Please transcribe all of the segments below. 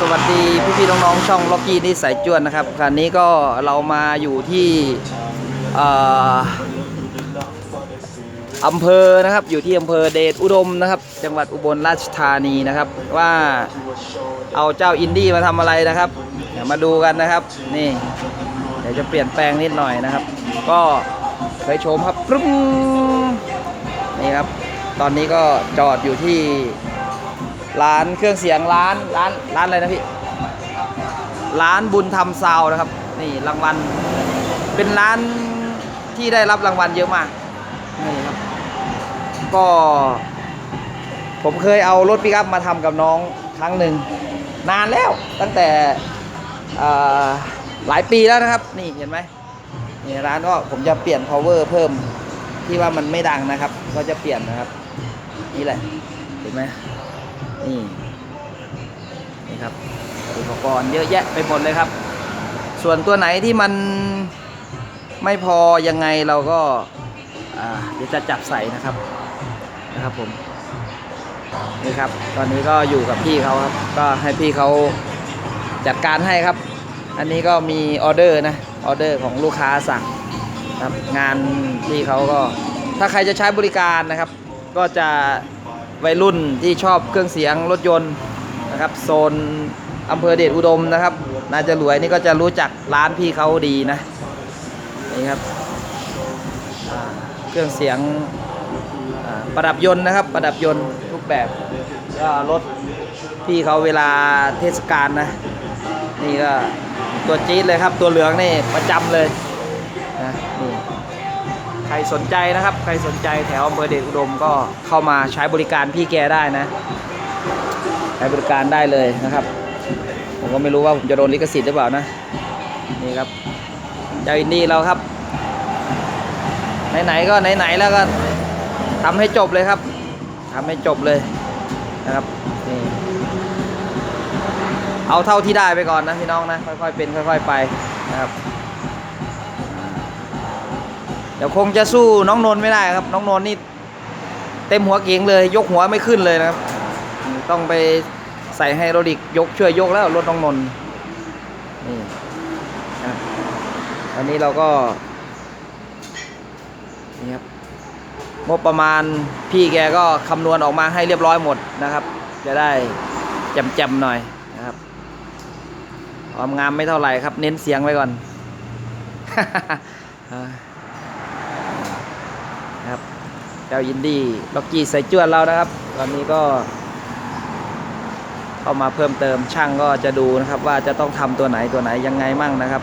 สวัสดีพี่ๆน้องๆช่องล็อกกี้นิสัยจวนนะครับคราวนี้ก็เรามาอยู่ที่อำเภอนะครับอยู่ที่อำเภอเดชอุดมนะครับ จังหวัดอุบลราชธานีนะครับ ว่าเอาเจ้าอินดี้มาทำอะไรนะครับเดี๋ยวมาดูกันนะครับ นี่ เดี๋ยวจะเปลี่ยนแปลงนิดหน่อยนะครับ ก็เคยชมครับปรึ้งนี่ครับ ตอนนี้ก็จอดอยู่ที่ ร้านเครื่องเสียงร้านร้านร้านอะไรนะพี่ ร้านบุญธรรมซาวนะครับ นี่รางวัล เป็นร้านที่ได้รับรางวัลเยอะมาก นี่ครับ ก็ ผมเคยเอารถปิกอัพมาทำกับน้องครั้งหนึ่ง นานแล้วตั้งแต่หลายปีแล้วนะครับ นี่เห็นไหมนี่ร้านก็ผมจะเปลี่ยน power เพิ่มที่ว่ามันไม่ดังนะครับ ก็จะเปลี่ยนนะครับ นี่แหละเห็นไหม นี่นี่ครับอุปกรณ์เยอะแยะไปหมดเลยครับ ส่วนตัวไหนที่มันไม่พอยังไงเราก็เดี๋ยวจะจับใส่นะครับนะครับผมนี่ครับ ตอนนี้ก็อยู่กับพี่เขาครับ ก็ให้พี่เขาจัดการให้ครับ อันนี้ก็มีออเดอร์นะออเดอร์ของลูกค้าสั่งครับงานพี่เขาก็ ถ้าใครจะใช้บริการนะครับ ก็จะ วัยรุ่นที่ชอบเครื่องเสียงรถยนต์นะครับ โซนอำเภอเดชอุดมนะครับน่าจะรวยนี่ก็จะรู้จักร้านพี่เขาดีนะนี่ครับเครื่องเสียงประดับยนต์นะครับ ประดับยนต์ทุกแบบก็รถพี่เขาเวลาเทศกาลนะ นี่ก็ตัวจี๊ดเลยครับ ตัวเหลืองนี่ประจำเลย ใครสนใจนะครับ ใครสนใจแถวอำเภอเดชอุดมก็เข้ามาใช้บริการพี่แกได้นะ ใช้บริการได้เลยนะครับ ผมก็ไม่รู้ว่าผมจะโดนลิขสิทธิ์หรือเปล่านะ นี่ครับเจ้าอินดี้เราครับ ไหนๆก็ไหนๆแล้วก็ทำให้จบเลยครับทำให้จบเลยนะครับนี่เอาเท่าที่ได้ไปก่อนนะพี่น้องนะค่อยๆเป็นค่อย ๆ ไปนะครับ เดี๋ยวคงจะสู้น้องนนท์ไม่ได้ครับ น้องนนท์นี่เต็มหัวเก๋งเลย ยกหัวไม่ขึ้นเลยนะครับ ต้องไปใส่ไฮโดรลิกยกช่วยยกแล้วรถน้องนนท์นี่นะครับอันนี้เราก็นี่ครับงบประมาณพี่แกก็คำนวณออกมาให้เรียบร้อยหมดนะครับ จะได้จ่มๆหน่อยนะครับความงามไม่เท่าไหร่ครับ เน้นเสียงไว้ก่อน นะครับเจ้ายินดีล็อกกี้ใส่จวนเรานะครับ ตอนนี้ก็ เข้ามาเพิ่มเติมช่างก็จะดูนะครับ ว่าจะต้องทำตัวไหนตัวไหนยังไงมั่งนะครับ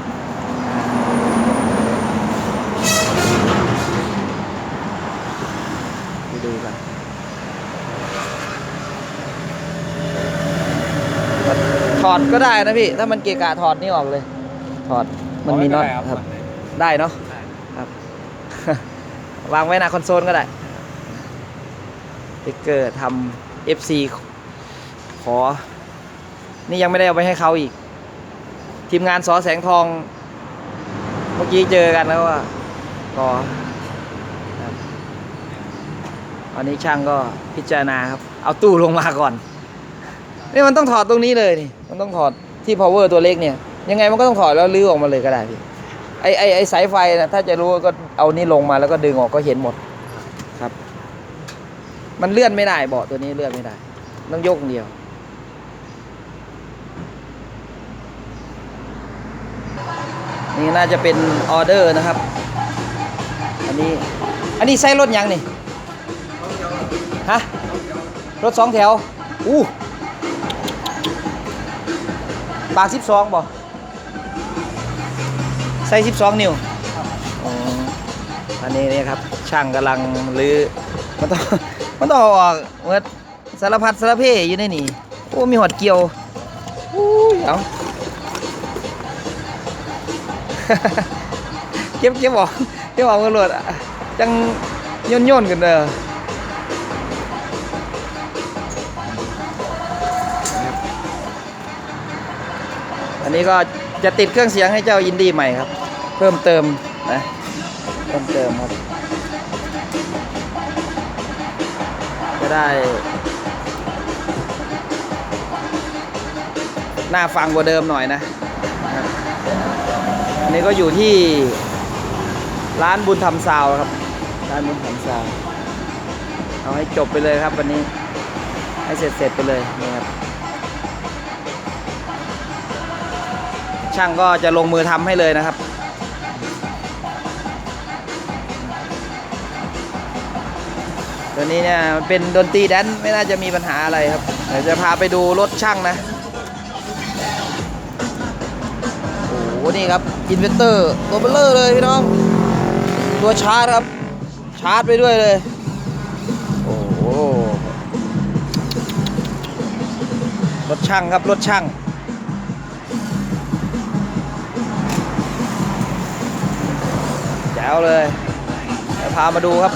ไปดูกันถอดก็ได้นะพี่ ถ้ามันเกะกะถอดนี่ออกเลย ถอดมันมีน็อตครับ ได้เนาะครับ วางไว้หน้าคอนโซลก็ได้สติ๊กเกอร์ทำ FC ขอ นี่ยังไม่ได้เอาไปให้เขาอีก ทีมงานสอแสงทอง เมื่อกี้เจอกันแล้วว่าก็ตอนนี้ช่างก็พิจารณาครับ เอาตู้ลงมาก่อน นี่มันต้องถอดตรงนี้เลยนี่ มันต้องถอดที่ power ตัวเล็กเนี่ย ยังไงมันก็ต้องถอดแล้วลื้อออกมาเลยก็ได้พี่ ไอไอไอสายไฟนะถ้าจะรู้ก็เอานี่ลงมาแล้วก็ดึงออกก็เห็นหมดครับ มันเลื่อนไม่ได้เบาะตัวนี้เลื่อนไม่ได้ต้องยกอย่างเดียว นี่น่าจะเป็นออเดอร์นะครับ อันนี้ อันนี้ใช้รถยังนี่ฮะรถสองแถวอู้ปากสิบสองบ่ ใส่สิบสองนิ้วอ๋ออันนี้เนี่ยครับ ช่างกำลังรื้อมันต้องมันต้องเอาออกเมื่อสารพัดสารเพอยู่ในนี่โอ้มีหอดเกี่ยวอู้ยเอาเก็บเก็บออกเก็บออกกันเลยอะจังย่นย่นๆกันเด้ออันนี้ก็จะติดเครื่องเสียงให้เจ้าอินดี้ใหม่ครับ เพิ่มเติมนะเพิ่มเติมครับ จะได้เน่าฟังกว่าเดิมหน่อยนะอันนี้ก็อยู่ที่ร้านบุญธรรมซาวครับ ร้านบุญธรรมซาวเอาให้จบไปเลยครับวันนี้ ให้เสร็จเสร็จไปเลยนี่ครับช่างก็จะลงมือทำให้เลยนะครับ ตัวนี้เนี่ยมันเป็นดนตรีแดนไม่น่าจะมีปัญหาอะไรครับ เดี๋ยวจะพาไปดูรถช่างนะโอ้โหนี่ครับอินเวสเตอร์ตัวเบลเลอร์เลยพี่น้อง ตัวชาร์จครับ ชาร์จไปด้วยเลย โอ้โหรถช่างครับรถช่างแจ๋วเลยพามาดูครับ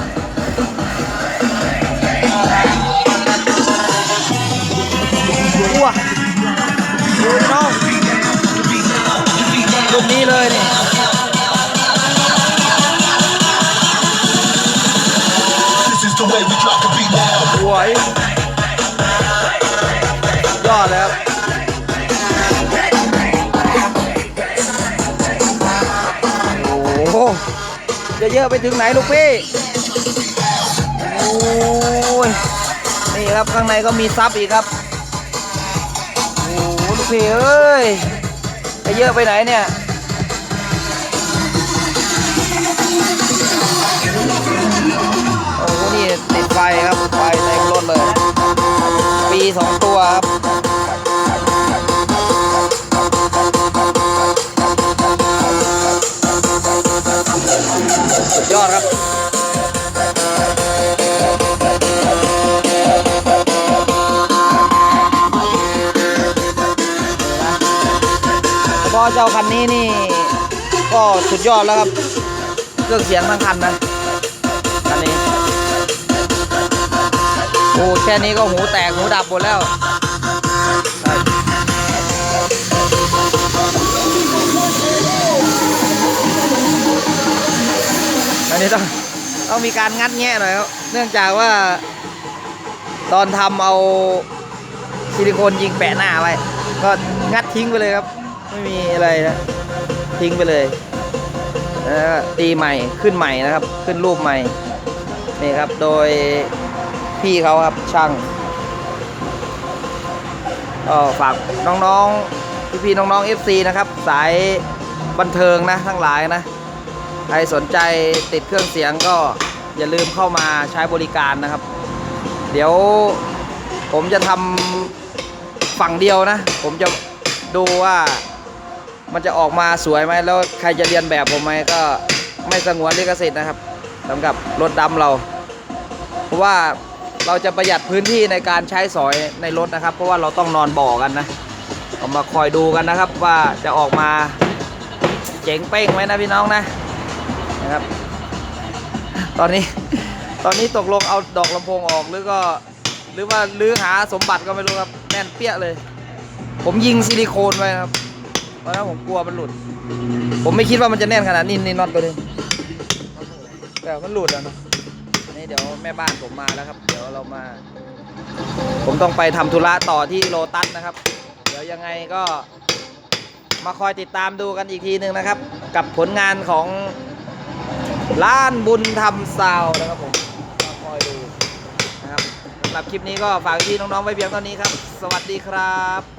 ดูน้องรุ่นนี้เลยนี่ This is the way we drop the beat now. สวยยอดเลยครับโอ้โหจะเยอะไปถึงไหนลูกพี่ โอ้ย นี่ครับข้างในก็มีซับอีกครับโอ้โหลูก พี่เอ้ยไปเยอะไปไหนเนี่ยโอ้โหนี่ติดไฟครับไฟเต็มรถเลยปีสองตัวครับ เฉพาะเจ้าคันนี้นี่ ก็สุดยอดแล้วครับเครื่องเสียงทั้งคันนะคันนี้โอ้แค่นี้ก็หูแตกหูดับหมดแล้วอันนี้ต้องต้องมีการงัดแงะหน่อยครับเนื่องจากว่า ตอนทำเอาซิลิโคนยิงแปะหน้าไว้ ก็งัดทิ้งไปเลยครับ ไม่มีอะไรนะทิ้งไปเลยแล้วตีใหม่ขึ้นใหม่นะครับ ขึ้นรูปใหม่นี่ครับโดยพี่เขาครับช่างก็ฝากน้องๆพี่ๆน้องๆ FC นะครับ สายบันเทิงนะทั้งหลายนะใครสนใจติดเครื่องเสียงก็อย่าลืมเข้ามาใช้บริการนะครับ เดี๋ยวผมจะทำฝั่งเดียวนะ ผมจะดูว่า มันจะออกมาสวยไหมแล้วใครจะเรียนแบบผมไหมก็ไม่สงวนลิขสิทธิ์นะครับสำหรับรถดำเรา เพราะว่าเราจะประหยัดพื้นที่ในการใช้สอยในรถนะครับ เพราะว่าเราต้องนอนบ่อกันนะเอามาคอยดูกันนะครับว่าจะออกมาเจ๋งเป้งไหมนะพี่น้องนะนะครับ ตอนนี้ตอนนี้ตกลงเอาดอกลำโพงออกหรือก็หรือว่าลื้อหาสมบัติก็ไม่รู้ครับแน่นเปี้ยเลย ผมยิงซิลิโคนไว้ครับ เพราะฉะนั้นผมกลัวมันหลุด ผมไม่คิดว่ามันจะแน่นขนาดนี้นี่น็อตตัวนี้แต่มันหลุดอะเนะนี่เดี๋ยวแม่บ้านผมมาแล้วครับ เดี๋ยวเรามา ผมต้องไปทำธุระต่อที่โลตัสนะครับ เดี๋ยวยังไงก็มาคอยติดตามดูกันอีกทีหนึ่งนะครับ กับผลงานของร้านบุญธรรมซาวน์นะครับผมมาคอยดูนะครับสำหรับคลิปนี้ก็ฝากที่น้องๆไว้เพียงเท่านี้ครับ สวัสดีครับ